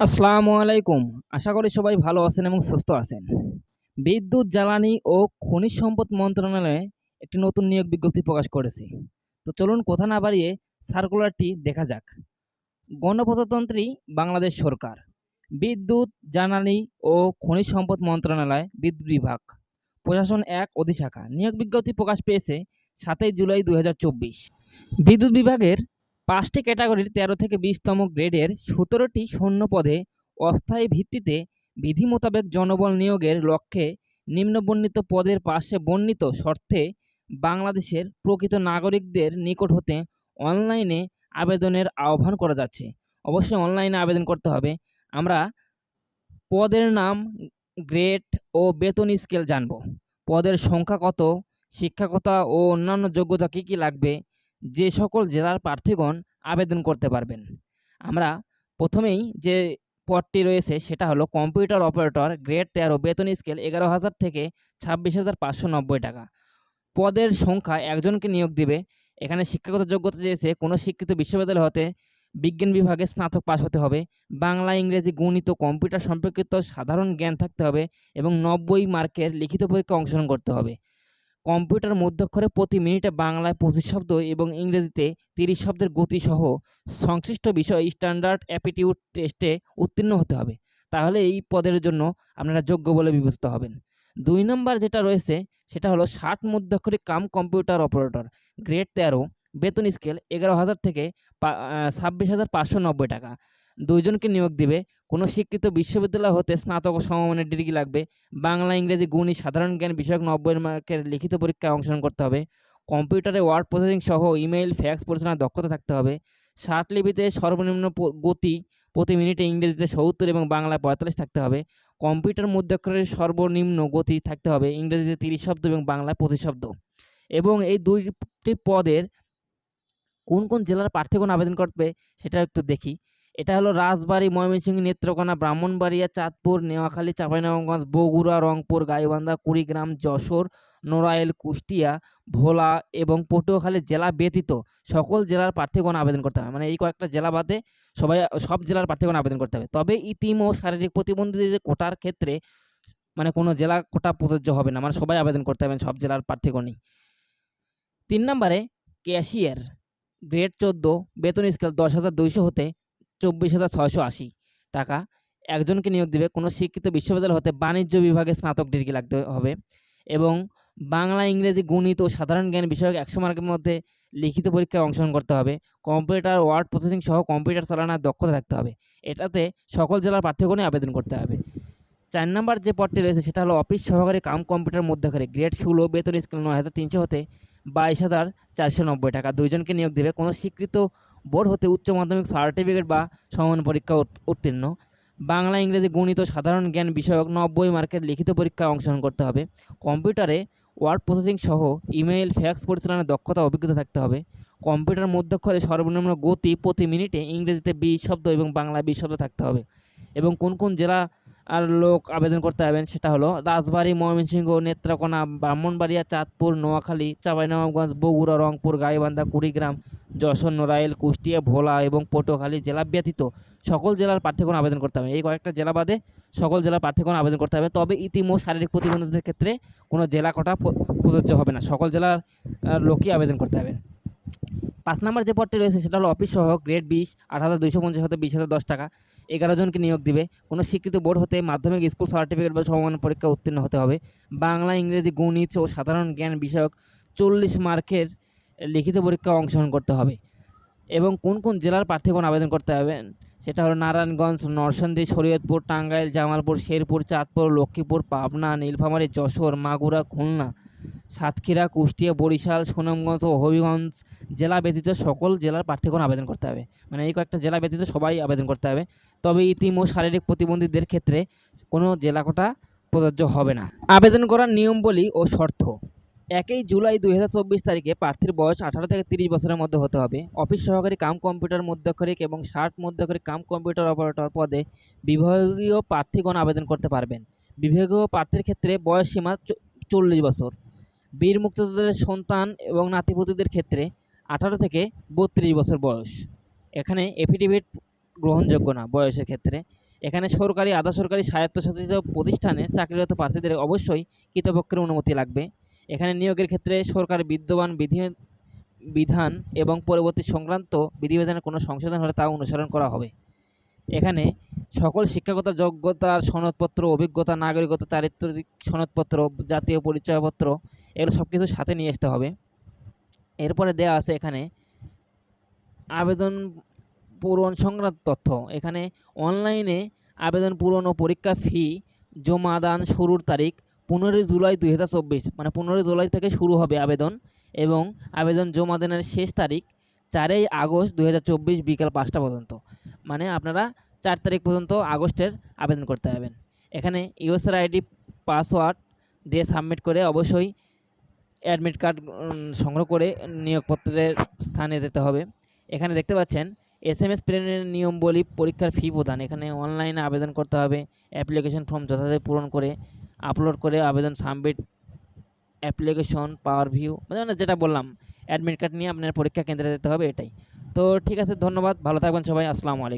আসসালামু আলাইকুম। আশা করি সবাই ভালো আছেন এবং সুস্থ আছেন। বিদ্যুৎ, জ্বালানি ও খনিজ সম্পদ মন্ত্রণালয়ে একটি নতুন নিয়োগ বিজ্ঞপ্তি প্রকাশ করেছে। তো চলুন কথা না বাড়িয়ে সার্কুলারটি দেখা যাক। গণপ্রজাতন্ত্রী বাংলাদেশ সরকার, বিদ্যুৎ, জ্বালানি ও খনিজ সম্পদ মন্ত্রণালয়, বিদ্যুৎ বিভাগ, প্রশাসন এক, অধিশাখা। নিয়োগ বিজ্ঞপ্তি প্রকাশ পেয়েছে সাতই জুলাই দু হাজার চব্বিশ। বিদ্যুৎ বিভাগের পাঁচটি ক্যাটাগরির তেরো থেকে বিশতম গ্রেডের সতেরোটি শূন্য পদে অস্থায়ী ভিত্তিতে বিধি মোতাবেক জনবল নিয়োগের লক্ষ্যে নিম্নবর্ণিত পদের পাশে বর্ণিত শর্তে বাংলাদেশের প্রকৃত নাগরিকদের নিকট হতে অনলাইনে আবেদনের আহ্বান করা যাচ্ছে। অবশ্যই অনলাইনে আবেদন করতে হবে। আমরা পদের নাম, গ্রেড ও বেতন স্কেল জানব। পদের সংখ্যা কত, শিক্ষাগত ও অন্যান্য যোগ্যতা কী কী লাগবে যে সকল জেলার প্রার্থীগণ আবেদন করতে পারবেন। আমরা প্রথমেই যে পদটি রয়েছে সেটা হলো কম্পিউটার অপারেটর গ্রেড তেরো, বেতন স্কেল এগারো হাজার থেকে ছাব্বিশ হাজার পাঁচশো নব্বই টাকা। পদের সংখ্যা একজনকে নিয়োগ দিবে। এখানে শিক্ষাগত যোগ্যতা চেয়েছে কোনো শিক্ষিত বিশ্ববিদ্যালয় হতে বিজ্ঞান বিভাগে স্নাতক পাশ হতে হবে। বাংলা, ইংরেজি, গণিত কম্পিউটার সম্পর্কিত সাধারণ জ্ঞান থাকতে হবে এবং নব্বই মার্কের লিখিত পরীক্ষা অংশগ্রহণ করতে হবে। কম্পিউটার মধ্যক্ষরে প্রতি মিনিটে বাংলায় পঁচিশ শব্দ এবং ইংরেজিতে তিরিশ শব্দের গতিসহ সংশ্লিষ্ট বিষয় স্ট্যান্ডার্ড অ্যাপিটিউড টেস্টে উত্তীর্ণ হতে হবে। তাহলে এই পদের জন্য আপনারা যোগ্য বলে বিবেচিত হবেন। দুই নম্বর যেটা রয়েছে, সেটা হলো ষাট মধ্যক্ষরিক কাম কম্পিউটার অপারেটর, গ্রেড তেরো, বেতন স্কেল এগারো হাজার থেকে ছাব্বিশ হাজার পাঁচশো নব্বই টাকা। দুইজনকে নিয়োগ দিবে। কোনো শিক্ষিত বিশ্ববিদ্যালয় হতে স্নাতক ও সমমানের ডিগ্রি লাগবে। বাংলা, ইংরেজি গণিত সাধারণ জ্ঞান, বিষয়ক নব্বই মার্কের লিখিত পরীক্ষায় অংশগ্রহণ করতে হবে। কম্পিউটারে ওয়ার্ড প্রসেসিং সহ ইমেইল, ফ্যাক্স পরিচালনার দক্ষতা থাকতে হবে। লিপিতে সর্বনিম্ন গতি প্রতি মিনিটে ইংরেজিতে সত্তর এবং বাংলায় পঁয়তাল্লিশ থাকতে হবে। কম্পিউটার মধ্যক্ষরের সর্বনিম্ন গতি থাকতে হবে, ইংরেজিতে তিরিশ শব্দ এবং বাংলায় পঁচিশ শব্দ। এবং এই দুইটি পদের কোন কোন জেলার প্রার্থীগণ আবেদন করবে সেটা একটু দেখি। এটা হলো রাজবাড়ী, ময়মনসিংহ, নেত্রকোনা, ব্রাহ্মণবাড়িয়া, চাঁদপুর, নেওয়াখালী, চাঁপাইনবাবগঞ্জ, বগুড়া, রংপুর, গাইবান্ধা, কুড়িগ্রাম, যশোর, নড়াইল, কুষ্টিয়া, ভোলা এবং পটুয়াখালী জেলা ব্যতীত সকল জেলার প্রার্থীগণ আবেদন করতে হবে। মানে এই কয়েকটা জেলা বাদে সবাই, সব জেলার প্রার্থীগণ আবেদন করতে হবে। তবে ইতিম ও শারীরিক প্রতিবন্ধীদের কোটার ক্ষেত্রে মানে কোনো জেলা কোটা প্রযোজ্য হবে না। মানে সবাই আবেদন করতে হবে, সব জেলার প্রার্থীগণই। তিন নম্বরে ক্যাশিয়ার, গ্রেড চোদ্দ, বেতন স্কেল দশ হাজার দুইশো হতে চব্বিশ হাজার ছয়শো আশি টাকা। একজনকে নিয়োগ দেবে। কোনো শিক্ষিত বিশ্ববিদ্যালয় হতে বাণিজ্য বিভাগে স্নাতক ডিগ্রি লাগতে হবে এবং বাংলা, ইংরেজি, গণিত ও সাধারণ জ্ঞান বিষয়ক একশো মার্কের মধ্যে লিখিত পরীক্ষায় অংশগ্রহণ করতে হবে। কম্পিউটার, ওয়ার্ড প্রসেসিং সহ কম্পিউটার চালানোর দক্ষতা থাকতে হবে। এটাতে সকল জেলার প্রার্থীগণে আবেদন করতে হবে। চার নম্বর যে পদটি রয়েছে সেটা হলো অফিস সহকারী কাম কম্পিউটার মধ্যকারী গ্রেড ষোলো, বেতন স্কেল নয় হাজার তিনশো হতে বাইশ হাজার চারশো নব্বই টাকা। দুইজনকে নিয়োগ দেবে। কোনো স্বীকৃত বোর্ড হতে উচ্চ মাধ্যমিক সার্টিফিকেট বা সমান পরীক্ষা উত্তীর্ণ। বাংলা, ইংরেজি, গণিত সাধারণ জ্ঞান বিষয়ক নব্বই মার্কের লিখিত পরীক্ষায় অংশগ্রহণ করতে হবে। কম্পিউটারে ওয়ার্ড প্রসেসিং সহ ইমেইল, ফ্যাক্স পরিচালনার দক্ষতা অভিজ্ঞতা থাকতে হবে। কম্পিউটার মধ্যক্ষরে সর্বনিম্ন গতি প্রতি মিনিটে ইংরেজিতে বিশ শব্দ এবং বাংলায় বিশ শব্দ থাকতে হবে। এবং কোন কোন জেলা আর লোক আবেদন করতে পারবেন সেটা হলো রাজবাড়ী, ময়মনসিংহ, নেত্রকোনা, ব্রাহ্মণবাড়িয়া, চাঁদপুর, নোয়াখালী, চাঁপাইনবাবগঞ্জ, বগুড়া, রংপুর, গাইবান্ধা, কুড়িগ্রাম, যশোর নড়াইল কুষ্টিয়া, ভোলা এবং পটুয়াখালী জেলা ব্যতীত সকল জেলার প্রার্থীগণ আবেদন করতে হবে। এই কয়েকটা জেলা বাদে সকল জেলার প্রার্থীগণ আবেদন করতে হবে। তবে ইতিম শারীরিক প্রতিবন্ধীদের ক্ষেত্রে কোনো জেলা কোটা প্রযোজ্য হবে না। সকল জেলার লোকই আবেদন করতে হবে পাঁচ নম্বর যে পদটি রয়েছে সেটা হলো অফিস সহ গ্রেড বিশ, আট হাজার দুইশো পঞ্চাশ হতে বিশ হাজার দশ টাকা। এগারো জনকে নিয়োগ দিবে। কোনো স্বীকৃত বোর্ড হতে মাধ্যমিক স্কুল সার্টিফিকেট বা সমমান পরীক্ষা উত্তীর্ণ হতে হবে। বাংলা, ইংরেজি, গণিত ও সাধারণ জ্ঞান বিষয়ক চল্লিশ মার্কের লিখিত পরীক্ষা অংশগ্রহণ করতে হবে। এবং কোন কোন জেলার প্রার্থীগণ আবেদন করতে হবেন সেটা হলো নারায়ণগঞ্জ, নরসিংদী, শরীয়তপুর, টাঙ্গাইল, জামালপুর, শেরপুর, চাঁদপুর, লক্ষ্মীপুর, পাবনা, নীলফামারী, যশোর, মাগুরা, খুলনা। সাতক্ষীরা, কুষ্টিয়া, বরিশাল, সুনামগঞ্জ ও হবিগঞ্জ জেলা ব্যতীত সকল জেলার প্রার্থীগণ আবেদন করতে হবে। মানে এই কয়েকটা জেলা ব্যতীত সবাই আবেদন করতে হবে। তবে ইতিম ও শারীরিক প্রতিবন্ধীদের ক্ষেত্রে কোনো জেলা কোটা প্রযোজ্য হবে না। আবেদন করার নিয়মবলী ও শর্ত। একই জুলাই দু হাজার চব্বিশ তারিখে প্রার্থীর বয়স আঠারো থেকে তিরিশ বছরের মধ্যে হতে হবে। অফিস সহকারী কাম কম্পিউটার মধ্যক্ষরিক এবং ষাট মধ্যক্ষরিক কাম কম্পিউটার অপারেটর পদে বিভাগীয় প্রার্থীগণ আবেদন করতে পারবেন। বিভাগীয় প্রার্থীর ক্ষেত্রে বয়স সীমা চল্লিশ বছর। বীর মুক্তিযোদ্ধাদের সন্তান এবং নাতিপুতিদের ক্ষেত্রে আঠারো থেকে বত্রিশ বছর বয়স। এখানে এফিডেভিট গ্রহণযোগ্য না বয়সের ক্ষেত্রে। এখানে সরকারি, আধা সরকারি স্বায়ত্তশাসিত প্রতিষ্ঠানে চাকরিরত প্রার্থীদের অবশ্যই কৃতপক্ষের অনুমতি লাগবে। এখানে নিয়োগের ক্ষেত্রে সরকার বিদ্যমান বিধি বিধান এবং পরবর্তী সংক্রান্ত বিধিবিধানের কোনো সংশোধন হলে তা অনুসরণ করা হবে। এখানে সকল শিক্ষাগত যোগ্যতার সনদপত্র, অভিজ্ঞতা নাগরিকতা চারিত্রিক সনদপত্র, জাতীয় পরিচয়পত্র এগুলো সব কিছু সাথে নিয়ে আসতে হবে। এরপরে দেওয়া আছে এখানে আবেদন পূরণ সংক্রান্ত তথ্য। এখানে অনলাইনে আবেদন পূরণ ও পরীক্ষা ফি জমা দান শুরুর তারিখ পনেরোই জুলাই দুই হাজার চব্বিশ মানে পনেরোই জুলাই থেকে শুরু হবে আবেদন এবং আবেদন জমা দানের শেষ তারিখ চারই আগস্ট দুই হাজার চব্বিশ বিকাল পাঁচটা পর্যন্ত। মানে আপনারা চার তারিখ পর্যন্ত আগস্টের আবেদন করতে পারবেন। এখানে ইউএসআর আইডি, পাসওয়ার্ড দিয়ে সাবমিট করে অবশ্যই অ্যাডমিট কার্ড সংগ্রহ করে নিয়োগপত্রের স্থানে যেতে হবে। এখানে দেখতে পাচ্ছেন এস এম এস প্রেরণের নিয়মবলী পরীক্ষার ফি প্রদান। এখানে অনলাইনে আবেদন করতে হবে অ্যাপ্লিকেশন ফর্ম যথাযথ পূরণ করে আপলোড করে আবেদন সাবমিট অ্যাপ্লিকেশন পাওয়ার ভিউ মানে যেটা বললাম অ্যাডমিট কার্ড নিয়ে আপনার পরীক্ষা কেন্দ্রে যেতে হবে এটাই। তো ঠিক আছে, ধন্যবাদ, ভালো থাকবেন সবাই, আসসালামু আলাইকুম।